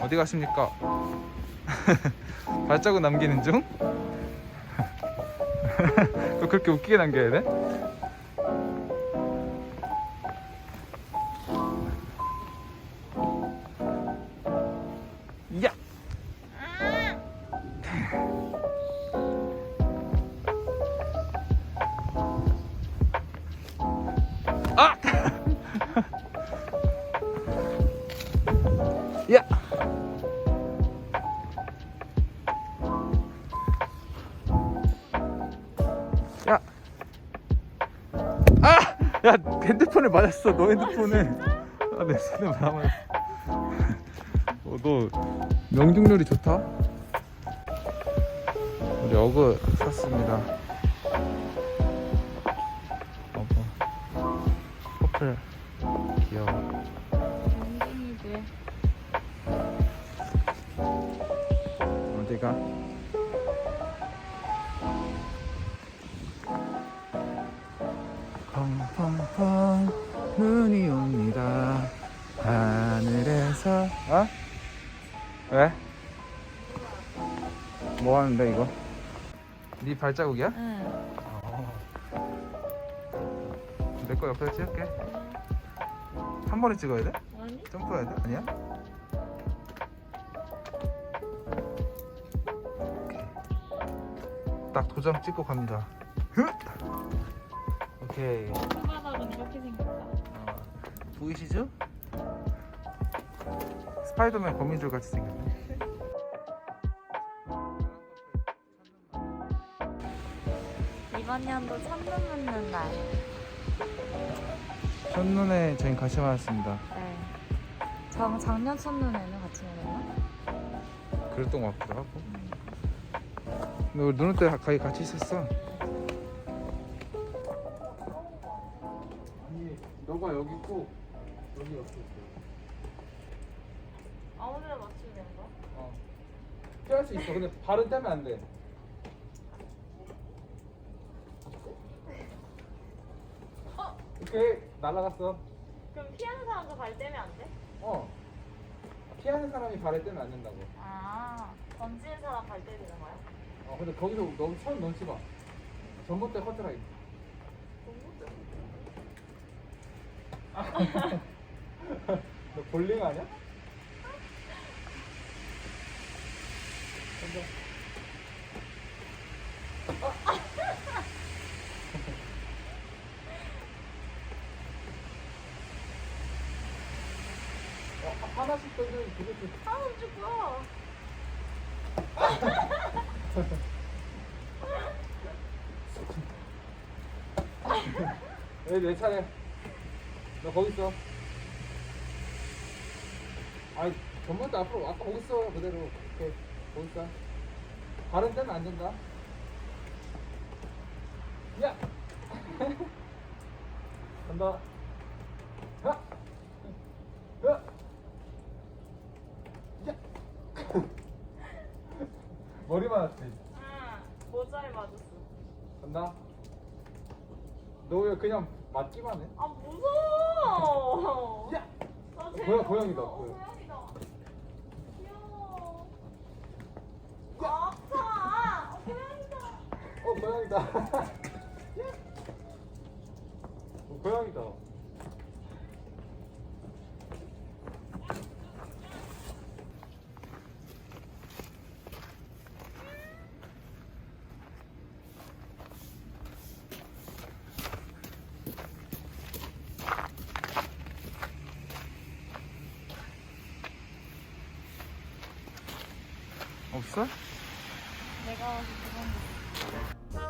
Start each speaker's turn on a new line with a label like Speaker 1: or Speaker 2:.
Speaker 1: 어디 가십니까? 발자국 남기는 중? 또 그렇게 웃기게 남겨야 돼? 야! 아! 야, 핸드폰에 맞았어. 너 핸드폰에. 아, 내 손에 맞았어. 어, 너 명중률이 좋다. 우리 어그 샀습니다. 어그. 커플. 귀여워. 어디가? 펑펑펑 눈이 옵니다 하늘에서 어? 왜? 뭐 하는데 이거? 네 발자국이야?
Speaker 2: 응.
Speaker 1: 내 거 옆에서 찍을게 한 번에 찍어야 돼?
Speaker 2: 아니?
Speaker 1: 점프해야 돼? 아니야? 딱 도장 찍고 갑니다 흐! 오케이
Speaker 2: 손바닥은 이렇게 생겼다.
Speaker 1: 어, 보이시죠? 스파이더맨 거미줄 같이 생겼네.
Speaker 2: 이번 연도 첫눈 묻는 날.
Speaker 1: 첫눈에 저희 같이 맞았습니다.
Speaker 2: 네. 정, 작년 첫눈에는 같이 먹었나?
Speaker 1: 그랬던 것 같기도 하고. 근데 우리 눈올 때 거의 같이 있었어. 너가 여기 있고 여기 옆에 있어.
Speaker 2: 아무데나 맞추면 되는 거야?
Speaker 1: 어. 피할 수 있어. 근데 발은 떼면 안 돼. 오케이 날라갔어.
Speaker 2: 그럼 피하는 사람도 발 떼면 안 돼?
Speaker 1: 어. 피하는 사람이 발을 떼면 안 된다고.
Speaker 2: 아, 던지는 사람 발 떼야 되는 거야?
Speaker 1: 어, 근데 거기서 너무 손 넣지 마. 전봇대 커트라인. 너 볼링 아니야? 하- 하나씩 던지면 그것도
Speaker 2: 아, 죽어.
Speaker 1: 여기 내 차례. 너 거기 있어. 아이, 전부터 앞으로 아까 거기 있어 그대로. 이렇게 거기 있어. 발은 떼면 안 된다. 야. 간다. 하. 야. 야. 머리 맞았지.
Speaker 2: 응. 모자에 맞았어.
Speaker 1: 간다. 너 왜 그냥 맞기만 해?
Speaker 2: 아, 무서워.
Speaker 1: 야!
Speaker 2: 나 제일
Speaker 1: 고양- 고양이다,
Speaker 2: 무서워.
Speaker 1: 고양.
Speaker 2: 고양이다. 귀여워. 아파. 어, 고양이다.
Speaker 1: 어 고양이다. 어, 고양이다. 없어?
Speaker 2: 내가 그건